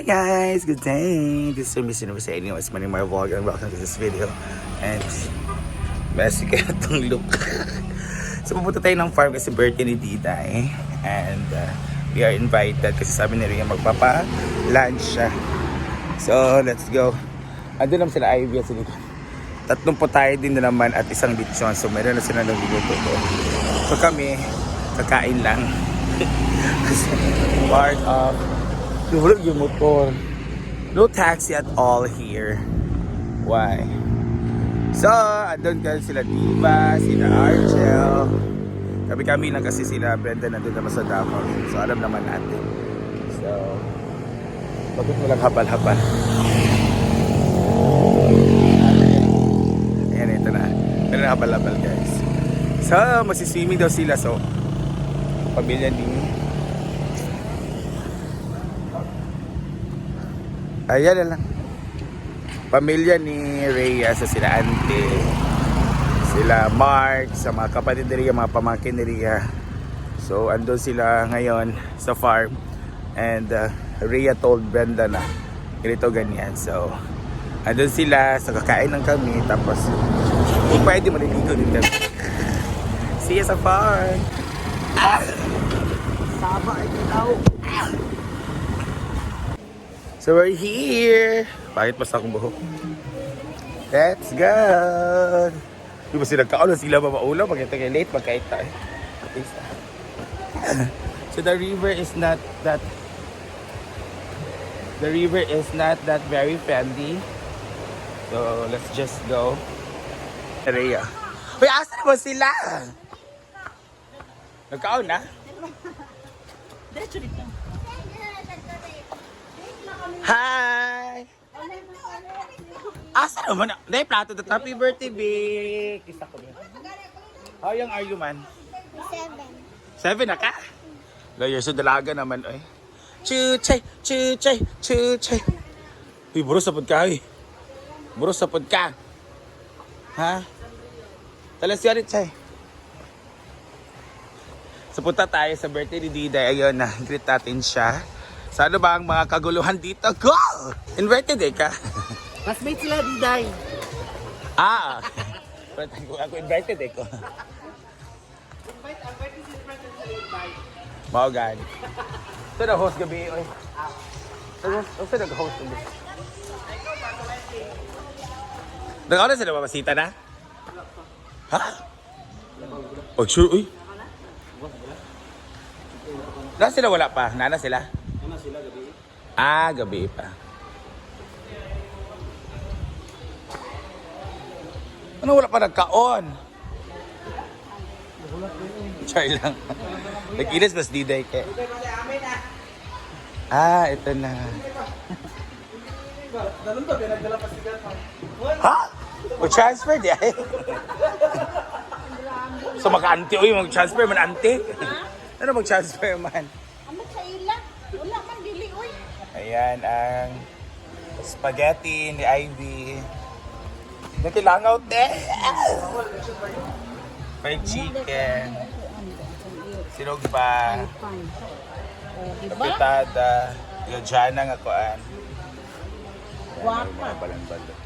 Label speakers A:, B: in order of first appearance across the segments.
A: Hey guys, good day. This is. Number 80. It's my name, my vlog, and welcome to this video. And, messy kaya itong look. so, pupunta tayo ng farm kasi birthday ni Diday. And, uh, we are invited kasi sabi ni Rhea magpapa-lunch siya. So, let's go. Ando naman sila Ivy at sila. Tatlong po tayo din na naman at isang lechon. So, meron na sila nagluluto ko. So, kami, kakain lang. Kasi, part of Nahulog yung motor. No taxi at all here. Why? So, andun ka sila Diva, sila Archel. Kami-kami lang kasi sila Brenda nandun naman sa Davao. So, alam naman natin. So, bakit mo lang habal-habal? Ayan, ito na. Na habal-habal guys. So, masiswimming daw sila. So, pamilya ni Ayan na lang. Pamilya ni Rhea sa sila ante. Sila Mark, sa mga kapatid ni mga pamangkin ni Rhea. So, andun sila ngayon sa farm. And uh, Rhea told Brenda na ganito ganyan. So, andun sila, sa kakain ng kami. Tapos, kung pwede, maliligo din kami. See you sa farm! Saba ay tao! So we're here. Bakit mas akong buhok? Let's go! Di ba sila kaon? Sila ba maulaw? Pag ito kayo late, magkait tayo. So the river is not that The river is not that very friendly. So let's just go. Rhea. Uy, asa ba sila? Nagkaon na? Hi! Asa naman na? Dahil plato to. Happy birthday, Vic! Isa ko din. How young are you, man?
B: Seven.
A: Seven na ka? Lawyer, so dalaga naman, oy. Chuchay, chuchay, chuchay. Uy, buros sa ka, uy. Buros sa ka. Ha? Talas yun, chay. So punta tayo sa birthday ni Diday. Ayun na, greet natin siya. Sa ano ba ang mga kaguluhan dito? Go! Inverted eh ka?
C: Classmate sila, Diday.
A: ah! Ako, invited eh ko. Mao gani. Ito na host gabi oy. Ito ito nag-host gabi. Nag-ano na sila babasita na? Ha? Oh, sure, uy. Nasa sila wala pa? Nana sila? Nana sila gabi. Ah, gabi pa. Ano wala pa nagkaon? Char lang. Nag-ilis mas diday ke. Ah, ito na. Ha? O transfer di ay? so maka-anti, uy, mag-transfer man anti. Ano mag-transfer man?
B: Amo sa ila. Wala man dili oy.
A: Ayan ang spaghetti ni Ivy. Nakilangaw te. Fried chicken. Sinog pa.
B: Oh, diba?
A: Kapitada. Yung dyan nga kuan.
B: Guwapa.
A: Balan-balan.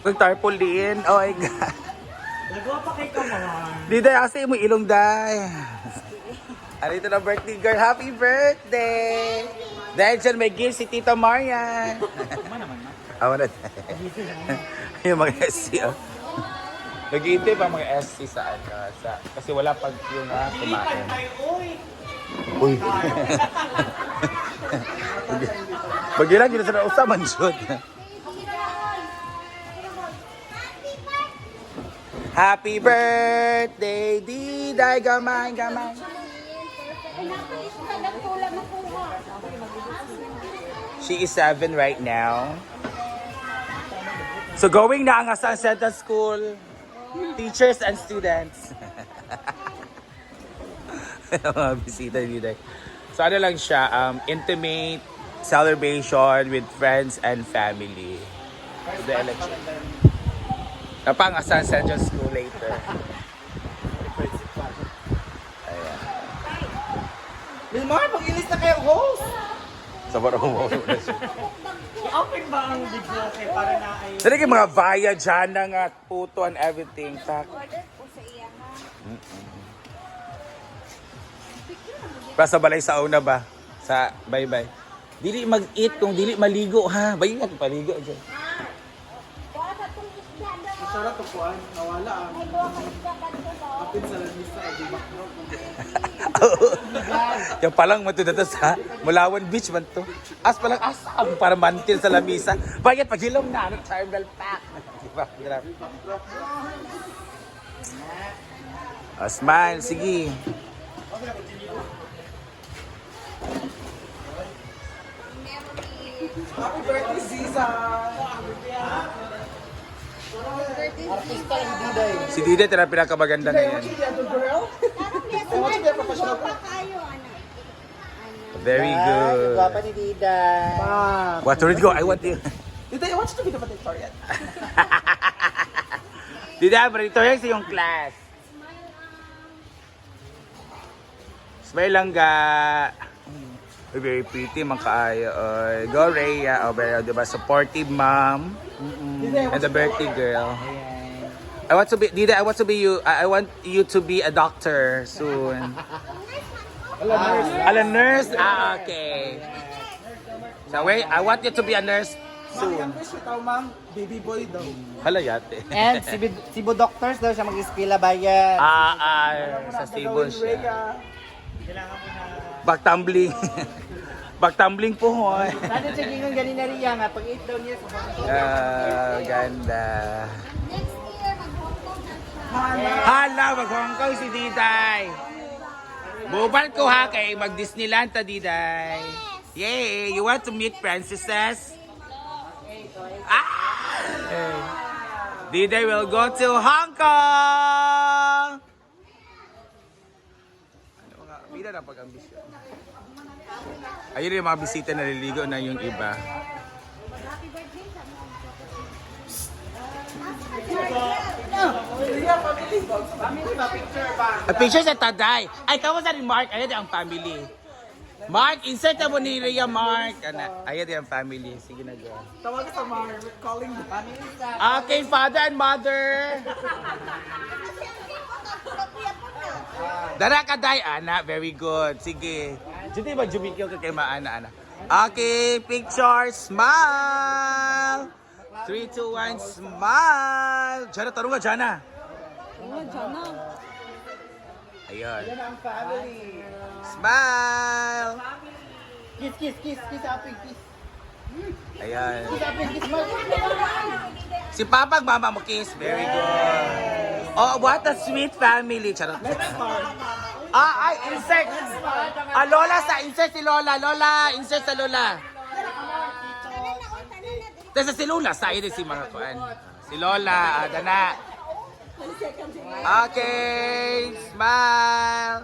A: Nag-tarpaulin. Oh my God.
C: Nagawa pa kay Kamar.
A: Di day kasi mo ilong day. Arito na birthday girl. Happy birthday! Dahil dyan may gift si Tita Marian. Awa na. yung mga SC. Oh. Nag-iintay pa mga SC sa ano. Sa, kasi wala pag yung uh, kumain. Uy. Pag-ilang yun sa usaman shoot. Happy birthday, Diday, gamay, gamay. She is seven right now. So going na ang San Santa School, teachers and students. Mga bisita Diday. So ano lang siya, um, intimate celebration with friends and family. The election. Napang San Santa School later.
C: Wilmar, mag-ilis na kayo host.
A: Sa barong mo.
C: Open ba ang video kay para na ay...
A: Kay mga vaya dyan na nga, puto and everything. Tak.
B: Order po sa iya
A: balay sa una ba? Sa bye-bye. Dili mag-eat kung dili maligo ha. Bayi nga paligo dyan.
C: Sarap to kuan, nawala ang
B: Ay, gawa ka isda ka dito daw.
C: apin sa lamisa ay di backdrop.
A: Yung palang matudata sa Mulawan Beach man to. As palang asam para mantil sa lamisa. Bayat paghilom na ano terminal pack. Diba? Grabe. Ah, smile, sige.
C: Happy birthday, Ziza! Artista ang Diday.
A: Si Dide tira pinakabaganda na yan.
C: Ano.
A: Very good.
C: Gwapa ni Diday. Ma'am.
A: What to go? I want you.
C: Diday, I want you to be the valedictorian.
A: Dide, barito yan sa yung class. Smile lang ga. Very pretty, man kaayo. Go, Rhea. O, pero, diba, supportive mom.
C: Diday,
A: And the birthday girl. I want to be, Dida, I want to be you, I I want you to be a doctor soon.
C: Hello, nurse.
A: Ah, okay. So, wait, I want you to be a nurse soon.
C: wish itaw, ma'am. Baby boy daw.
A: Hala, yate.
D: And si Cebu Doctors daw siya mag-eskwela bayan.
A: Ah, ah, sa stable siya. Backtumbling. Backtumbling po.
D: Ano siya gingon ganin na riya nga pag 8 daw niya sa bangko.
A: Ah, ganda.
B: Next year, mag-Hong.
A: Hala, mag-Hong Kong si Diday. Bubal ko ha kay mag-Disneyland ta Diday. Yay! You want to meet princesses? Ah! Diday will go to Hong Kong! Ano mga, bila na pag-ambisyon. Ayun yung mga bisita na naliligo na yung iba.
C: Family ba? Picture ba?
A: A picture sa Taday. Ay, kamusta rin Mark? Ayan ang family. Mark, insert na mo ni Rhea Mark. Ana, ayan din ang family. Sige na, girl.
C: Tawag sa Mar. We're calling the family.
A: Okay, father and mother. Dara ka, Day. Ana, very good. Sige. Dito ba jumikil ka kay Maana, Ana? Okay, picture. Smile. 3, 2, 1, smile. Jana, tarong ka, Jana. Ayun.
C: Yan ang family.
A: Smile.
D: Kiss, kiss, kiss, kiss, apig, kiss.
A: Ayan.
D: Kiss, apig, kiss.
A: Si Papa mama mo kiss. Very good. Oh, what a sweet family. Charot. Ah, ay, insect. Ah, Lola sa insect si Lola. Lola, insect sa Lola. Tapos si Lola, sa din si mga kuan. Si Lola, ah, dana. Okay, smile.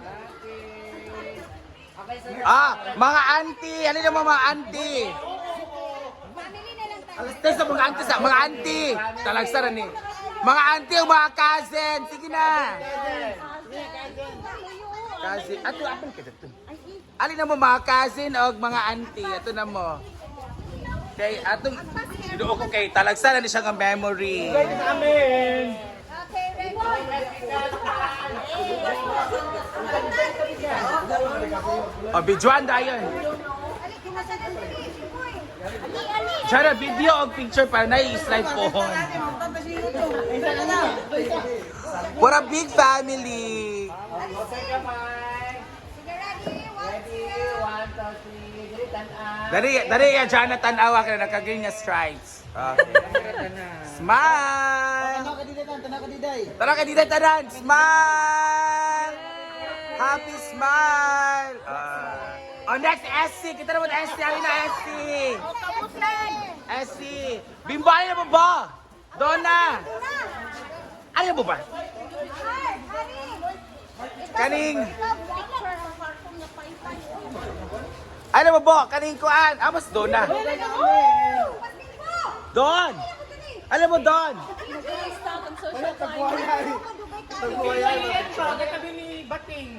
A: Ah, mga auntie. Ano na mga auntie? Tapos sa mga auntie, sa mga auntie. Talagsara ni. Mga auntie o mga cousin. Sige na. Cousin. Ato, apel ka dito. Alin na mo mga cousin o mga auntie. Ato na mo. Kay atong Doon ko kay talagsara ni siya nga memory.
C: Amen.
B: Okay, ready?
A: O, bijuan dayon. Chara, video o picture para na i-slide po. What a big family! Dari, dari ya Jonathan awa ka na naka-green nga stripes. Okay. Smile!
D: Tanaw ka diday, tanaw ka diday.
A: Tara ka dito, taran! Smile! Happy smile! Uh, oh, next, SC! Kita naman SC! Alin na SC! SC! Bimbo, alin na mo ba? Donna! Alin mo ba? Kaning! Alin mo ba? Kaning kuan! Amos, Donna! Don! Alam mo, Don!
C: Katabi ni Bating.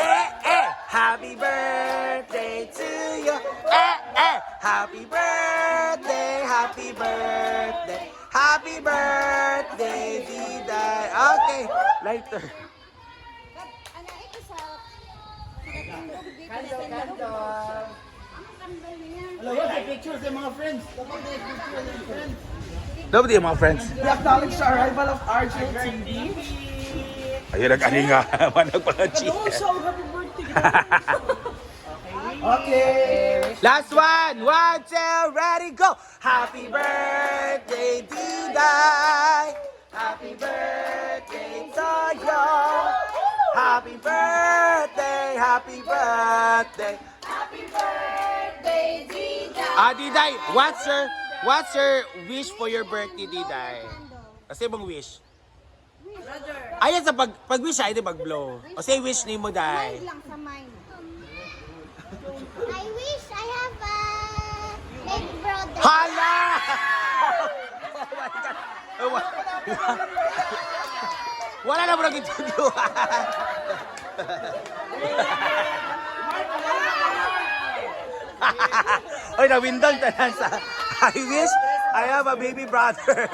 A: Eh, eh! Happy birthday to you. Eh, eh. Happy birthday, happy birthday. Happy birthday, Diday. Okay, lighter.
B: Ano, ito sa... Kandal niya.
D: Hello, what's the picture sa mga friends? Na yung picture sa mga friends.
A: Love you, mga friends.
C: We acknowledge the arrival of RJ TV.
A: Ayun, nag-aninga. Manag pala
C: Also, happy birthday. okay.
A: Last one. One, two, ready, go. Happy birthday, Diday. Happy birthday to you. Happy birthday, happy birthday.
B: Happy birthday, Dida!
A: Ah, Diday, what's your, what's your wish for your birthday, Diday? Kasi bang wish? Ayan sa pag, pag-wish ay di mag-blow. O say wish ni mo, Day.
B: Mind lang sa mind. I wish I have a big brother.
A: Hala! Oh my God. Oh, wa- wa- Wala na mo nang itutuluan. Oy, nawindang tanan sa I wish I have a baby brother.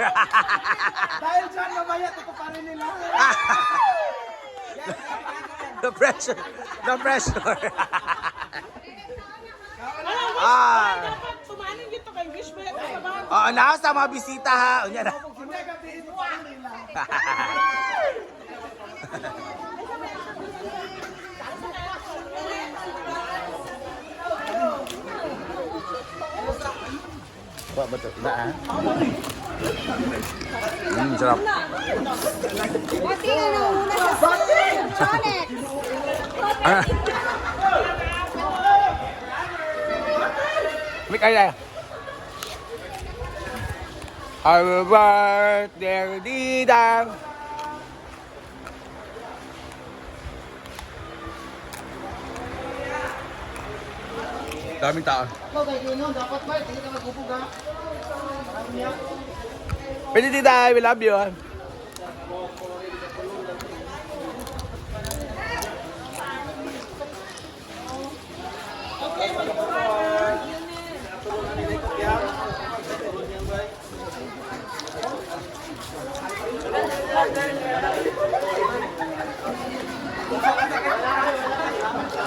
C: Dahil dyan, mamaya, ito pa rin nila.
A: the pressure. The pressure. ah.
C: Tumanin dito kay Wish ba yan sa bahay?
A: Oo, na sa mga bisita ha. Unya na.
C: Hindi, gabi ito pa rin nila.
A: Wa ba to? Na ah. Mm, sarap.
B: Pati ano muna
D: magpupug ha?
A: Pwede Dida, we love you.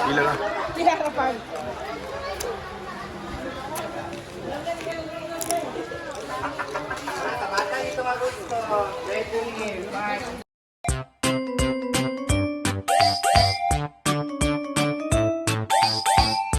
A: Gila lang.
C: Di harapan.
D: Great